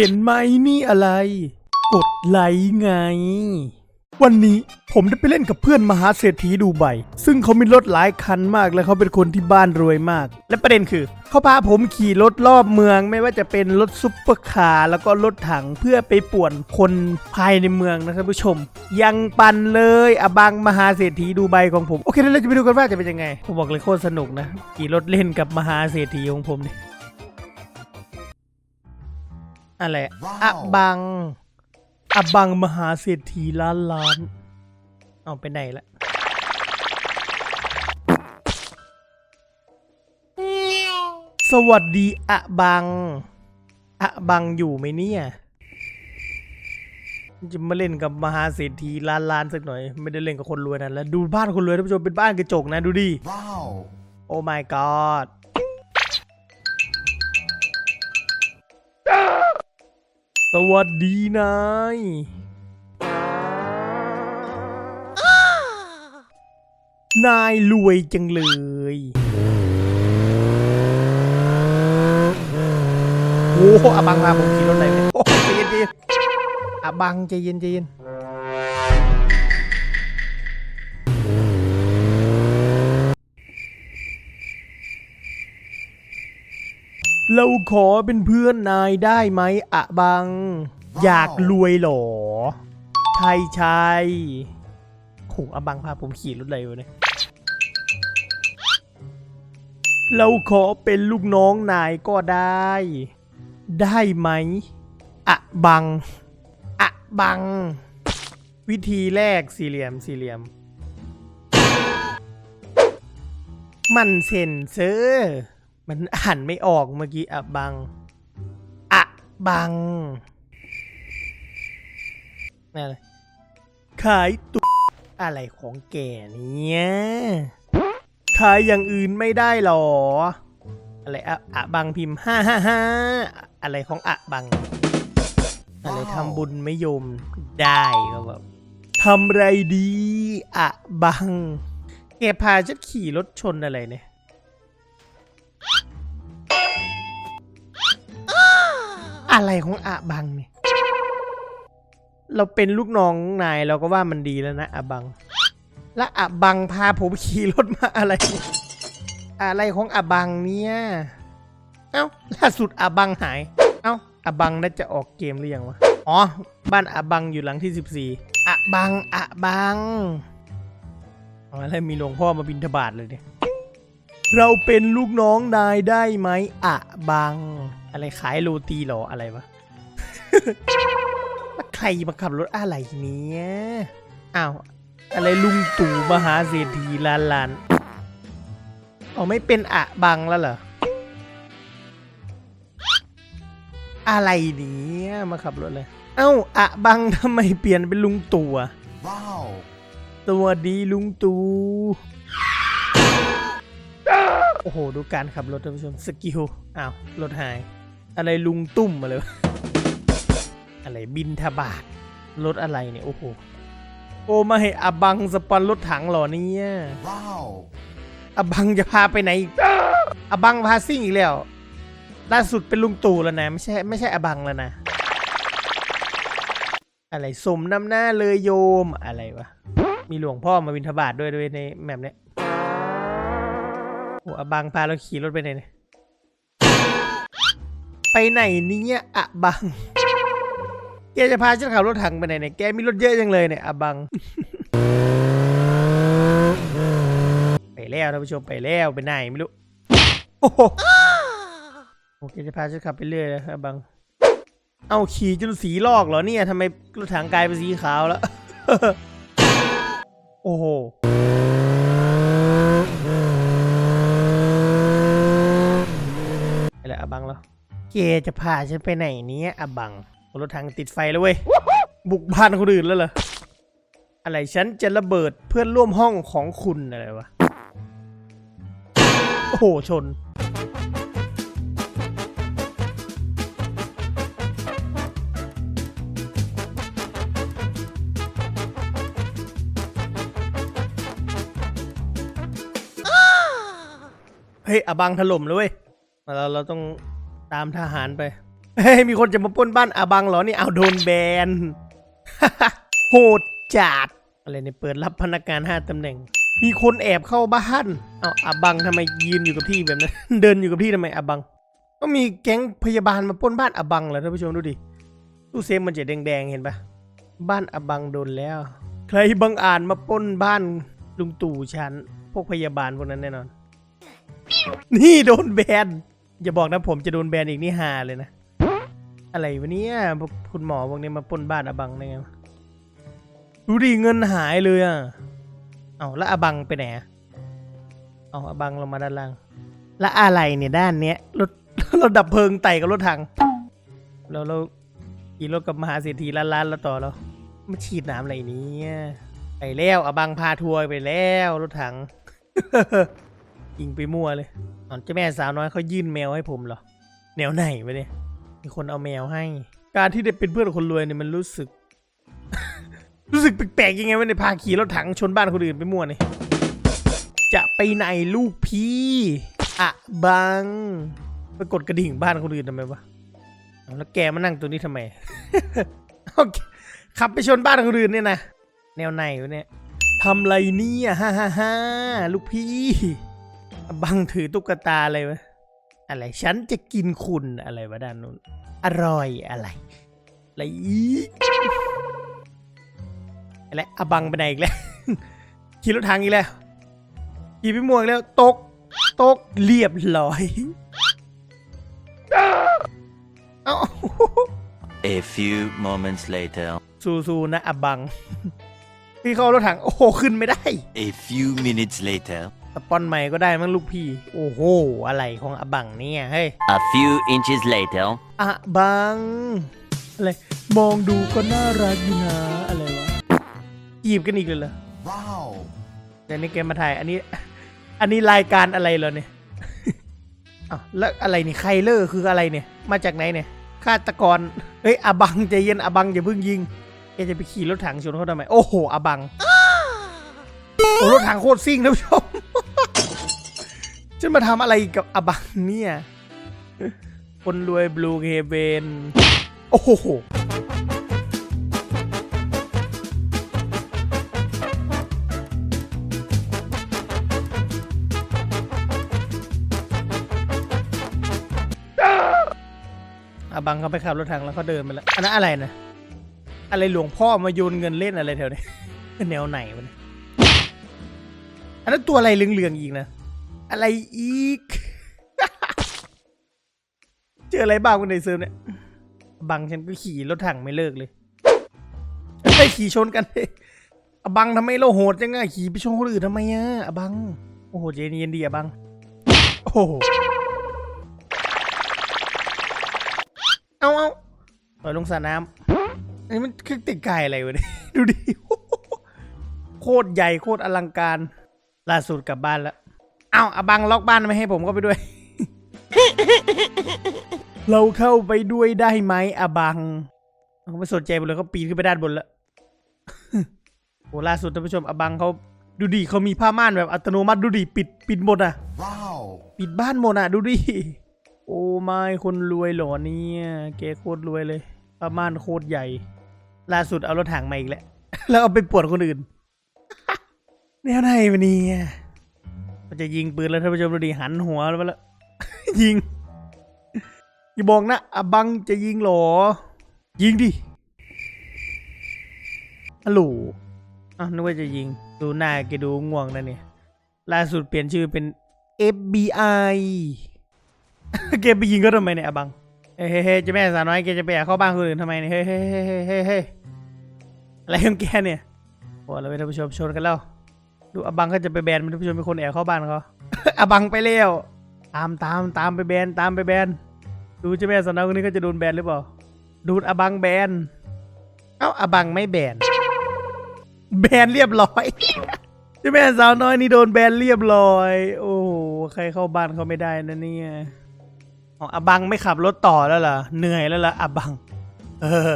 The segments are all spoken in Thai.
เห็นไหมนี่อะไร กดไลค์ไง วันนี้ผมได้ไปเล่นกับเพื่อนมหาเศรษฐีดูไบซึ่งเขามีรถหลายคันมากและเขาเป็นคนที่บ้านรวยมาก และประเด็นคือ เขาพาผมขี่รถรอบเมืองไม่ว่าจะเป็นรถซุปเปอร์คาร์แล้วก็รถถังเพื่อไปป่วนคนภายในเมืองนะครับผู้ชม ยังปันเลยอบังมหาเศรษฐีดูไบของผม โอเคเดี๋ยวเราจะไปดูกันว่าจะเป็นยังไง ผมบอกเลยโคตรสนุกนะ ขี่รถเล่นกับมหาเศรษฐีของผมเนี่ย อะไรว้าวอะบังอะบังมหาเศรษฐีล้านล้าน เอาไปไหนละสวัสดีอะบังอะบังอยู่ไหมเนี่ยจะมาเล่นกับมหาเศรษฐีล้านล้านสักหน่อย ไม่ได้เล่นกับคนรวยนั่นแล้วดูบ้านคนรวยท่านผู้ชมเป็นบ้านกระจกนะดูดิ Wow. โอ้ my god สวัสดีนาย นายรวยจังเลย โอ้โหอาบังมาผมขี่รถอะไรเนี่ยโอ้ใจเย็นใจเย็นอาบังใจเย็นใจเย็น เราขอเป็นเพื่อนนายได้ไหมอะบังว้าวอยากรวยเหรอใช่ใช่โหอะบังพาผมขี่รถอะไรวะเนี่ยเราขอเป็นลูกน้องนายก็ได้ ได้ไหมอะบังอะบัง วิธีแรกสี่เหลี่ยมสี่เหลี่ยม มันเซนเซอร์ มันอ่านไม่ออกเมื่อกี้อะบังอะบังอะไรขายตุอะไรของแกเนี่ยขายอย่างอื่นไม่ได้หรอ อะไรอะอะบังพิมพ์ห้าห้าห้าอะไรของอะบัง อะไรทำบุญไม่ยมได้ก็แบบทำไรดี อะบัง แกพาฉันขี่รถชนอะไรเนี่ย อะไรของอะบังเนี่ย เราเป็นลูกน้องนายเราก็ว่ามันดีแล้วนะอะบัง และอะบังพาผมขี่รถมาอะไร อะไรของอะบังเนี่ย เอ้าล่าสุดอะบังหาย เอ้าอะบังน่าจะออกเกมหรือยังวะ อ๋อ บ้านอะบังอยู่หลังที่ 14อะบังอะบังอ๋อแล้วมีหลวงพ่อมาบินทบาทเลยเนี่ยเราเป็นลูกน้องนายได้ไหมอะบัง อะไรขายโรตีเหรออะไรวะแล้วใครมาขับรถอะไรเนี่ยอ้าวอะไรลุงตู่มหาเศรษฐีล้านล้านอ๋อไม่เป็นอะบังแล้วเหรอ อะไรเนี่ยมาขับรถเลย เอ้าอะบังทำไมเปลี่ยนเป็นลุงตู่อะ Wow. สวัสดีลุงตู่โอ้โห ดูการขับรถท่านผู้ชม สกิล อ้าว รถหาย อะไรลุงตุ้มมาเลยวะอะไรบินทบาทรถอะไรเนี่ย โอ้โห โอ้มาให้อาบังสปอนรถถังเหรอเนี่ย Wow. อาบังจะพาไปไหนอีกอาบังพาซิ่งอีกแล้ว ล่าสุดเป็นลุงตู่แล้วนะ ไม่ใช่ไม่ใช่อาบังแล้วนะ อะไรสมน้ำหน้าเลยโยมอะไรวะ มีหลวงพ่อมาบินทบาทด้วยด้วยในแมปเนี้ยโอ้อาบังพาเราขี่รถไปไหนเนี่ย ไปไหนเนี่ยอะบัง แกจะพาฉันขับรถถังไปไหนเนี่ย แกมีรถเยอะจังเลยเนี่ยอะบัง ไปแล้วท่านผู้ชมไปแล้วไปไหนไม่รู้ โอ้โหโอเคจะพาฉันขับไปเรื่อยนะครับบัง เอาขี่จนสีลอกเหรอเนี่ยทำไมรถถังกลายเป็นสีขาวแล้ว โอ้โห ไปแล้วอาบังแล้ว เกจะพาฉันไปไหนเนี้ยอบังรถถังติดไฟแล้วเว้ย บุกบ้านคนอื่นแล้วเหรอ อะไรฉันจะระเบิดเพื่อนร่วมห้องของคุณอะไรวะ โอ้โห ชน เฮ้ยอบังถล่มเลยเว้ยเราเราต้อง ตามทหารไป เฮ้ย มีคนจะมาป้นบ้านอาบังเหรอ นี่เอาโดนแบน โหดจัด อะไรเนี่ยเปิดรับพนักงานห้าตำแหน่ง มีคนแอบเข้าบ้าน เอาอาบังทำไมยืนอยู่กับที่แบบนั้น เดินอยู่กับที่ทำไมอาบัง ก็มีแก๊งพยาบาลมาป้นบ้านอาบังเหรอท่านผู้ชมดูดิ ตู้เซฟมันจะแดงๆเห็นปะบ้านอาบังโดนแล้ว ใครบังอาจมาป้นบ้านลุงตู่ฉัน พวกพยาบาลพวกนั้นแน่นอน นี่โดนแบน อย่าบอกนะผมจะโดนแบนอีกนี่ฮาเลยนะ อะไรวะเนี่ยคุณหมอพวกนี้มาปนบ้านอบังได้ไงดูดิเงินหายเลยอะเอาแล้วอบังไปไหนเอาอบังลงมาด้านล่าง แล้วอะไรเนี่ยด้านเนี้ยรถรถดับเพลิงไต่กับรถถังแล้วเราขี่รถกับมหาเศรษฐีล้านล้านแล้วต่อแล้วมาฉีดน้ำอะไรนี้ไปแล้วอบังพาทัวร์ไปแล้วรถถัง ยิงไปมั่วเลยอ๋อเจ้าแม่สาวน้อยเขายื่นแมวให้ผมเหรอ แนวไหนวะเนี่ยมีคนเอาแมวให้ การที่ได้เป็นเพื่อนคนรวยเนี่ยมันรู้สึก รู้สึกแปลกๆยังไงวะเนี่ยพาขี่รถถังชนบ้านคนอื่นไปมั่วเนี่ยจะไปไหนลูกพี่อะบังไปกดกระดิ่งบ้านคนอื่นทำไมวะแล้วแกมานั่งตัวนี้ทำไมโอเคขับไปชนบ้านคนอื่นเนี่ยนะแนวไหนวะเนี่ยทำไรเนี่ยฮ่าฮ่าฮ่าลูกพี่ บังถือตุ๊กตาอะไรวะอะไร ฉันจะกินคุณอะไรวะด้านนู้น อร่อยอะไร อะไรอีกอะไรอะบังไปไหนอีกแล้ว ขี่รถทางอีกแล้ว ขี่ไปม่วงแล้วตก ตกเรียบร้อย เอ้า A few moments later. สู้ๆนะอะบัง พี่เข้ารถถัง โอ้โห ขึ้นไม่ได้ A few minutes later. สปอนใหม่ก็ได้มั้งลูกพี่ โอ้โห อะไรของอะบังเนี่ยเฮ้ย A few inches later. อะบัง อะไร มองดูก็น่ารักอยู่นะ อะไรวะจีบกันอีกเลยเหรอ ว้าวเดี๋ยวนี้แกมาถ่าย อันนี้ อันนี้รายการอะไรเหรอเนี่ยอ้าวแล้วอะไรนี่ไคเลอร์คืออะไรเนี่ย มาจากไหนเนี่ย ฆาตกร เฮ้ยอาบังใจเย็นอาบังอย่าเพิ่งยิงแกจะไปขี่รถถังชนเขาทำไม โอ้โหอาบัง โอ้รถถังโคตรซิ่งท่านผู้ชม จะมาทำอะไรกับอาบังเนี่ย คนรวยบลูเฮเวนโอ้โหอาบังเขาไปขับรถถังแล้วเขาเดินไปแล้ว อันนั้นอะไรนะ อะไรหลวงพ่อมาโยนเงินเล่นอะไรแถวนี้ แนวไหนวะเนี่ยอันนั้นตัวอะไรเหลืองๆอีกนะ อะไรอีก เจออะไรบ้างวันในเซิร์ฟเนี่ย บังฉันก็ขี่รถถังไม่เลิกเลยไปขี่ชนกันเลยอบังทำไมเราโหดจังอะขี่ไปชนคนอื่นทำไมอะอะบัง โอ้โหเจนเย็นดีอะบัง โอ้โหเอาเอาปล่อยลงสระน้ำอันนี้มันคือติดไก่อะไรวะเนี่ยดูดิ โคตรใหญ่โคตรอลังการ ล่าสุดกลับบ้านแล้ว เอาอาบังล็อกบ้านไม่ให้ผมเข้าไปด้วย เราเข้าไปด้วยได้ไหมอาบังเขาไม่สนใจไปเลยเขาปีนขึ้นไปด้านบนแล้วโหล่าสุดท่านผู้ชมอาบังเขาดูดิเขามีผ้าม่านแบบอัตโนมัติดูดิปิดปิดหมดอะว้าวปิดบ้านหมดอะ ดูดิโอ้ไม่คนรวยเหรอเนี่ยแกโคตรรวยเลยประมาณโคตรใหญ่ ล่าสุดเอารถถังมาอีกแล้วแล้วเอาไปปวดคนอื่นแนวไหนวะเนี่ยมัน จะยิงปืนแล้วท่านผู้ชมดูดิหันหัวแล้วมาแล้วยิง อย่าบอกนะอะบังจะยิงหรอ ยิงดิฮัลโหลอ้าวนึกว่าจะยิง ดูหน้าแกดูง่วงนะเนี่ย ล่าสุดเปลี่ยนชื่อเป็น FBI แกไปยิงก็ทำไมเนี่ยอะบัง เฮ้ยเฮ้ยเฮ้ยเจะแม่สาวน้อยแกจะไปอยากเข้าบ้านคนอื่นทำไมเนี่ยเฮ้ยเฮ้ยเฮ้ยเฮ้ยเฮ้ยเฮ้ยอะไรของแกเนี่ยโอ้เราไปท่านผู้ชมชนกันแล้ว ดูอะบังก็จะไปแบนท่านผู้ชมเป็นคนแอบเข้าบ้านเขาอะบังไปเร็วตามตามตามไปแบนตามไปแบนดูเจ้าแม่สาวน้อยคนนี้ก็จะโดนแบนหรือเปล่าดูดอะบังแบนเอ้าอะบังไม่แบนแบนเรียบร้อยเจ้าแม่สาวน้อยนี่โดนแบนเรียบร้อย โอ้โหใครเข้าบ้านเขาไม่ได้นะเนี่ยอ๋ออะบังไม่ขับรถต่อแล้วเหรอเหนื่อยแล้วเหรออะบัง เออ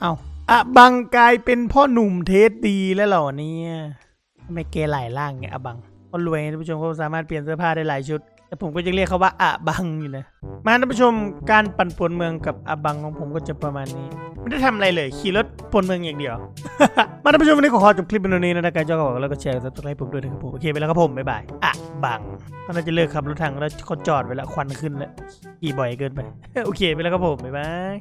เอาอะบังกลายเป็นพ่อหนุ่มเทสดีแล้วเหรอเนี่ย ทำไมเกหลายร่างเนี่ยอะบังคนรวยท่านผู้ชมเขาสามารถเปลี่ยนเสื้อผ้าได้หลายชุด แต่ผมก็ยังเรียกเขาว่าอะบังอยู่นะมาท่านผู้ชมการปั่นป่วนเมืองกับอะบังของผมก็จะประมาณนี้ไม่ได้ทำอะไรเลยขี่รถป่วนเมืองอย่างเดียว มาท่านผู้ชมวันนี้ขอขอจบคลิปเป็นตรงนี้นะถ้าใครชอบก็บอกแล้วก็แชร์ซับสไครต์ผมด้วยนะครับผมโอเคไปแล้วครับผมบ๊ายบายอะบังตอนนั้นจะเลิกขับรถถังแล้วเขาจอดไว้แล้วควันขึ้นแล้วขี่บ่อยเกินไปโอเคไปแล้วครับผมบ๊ายบาย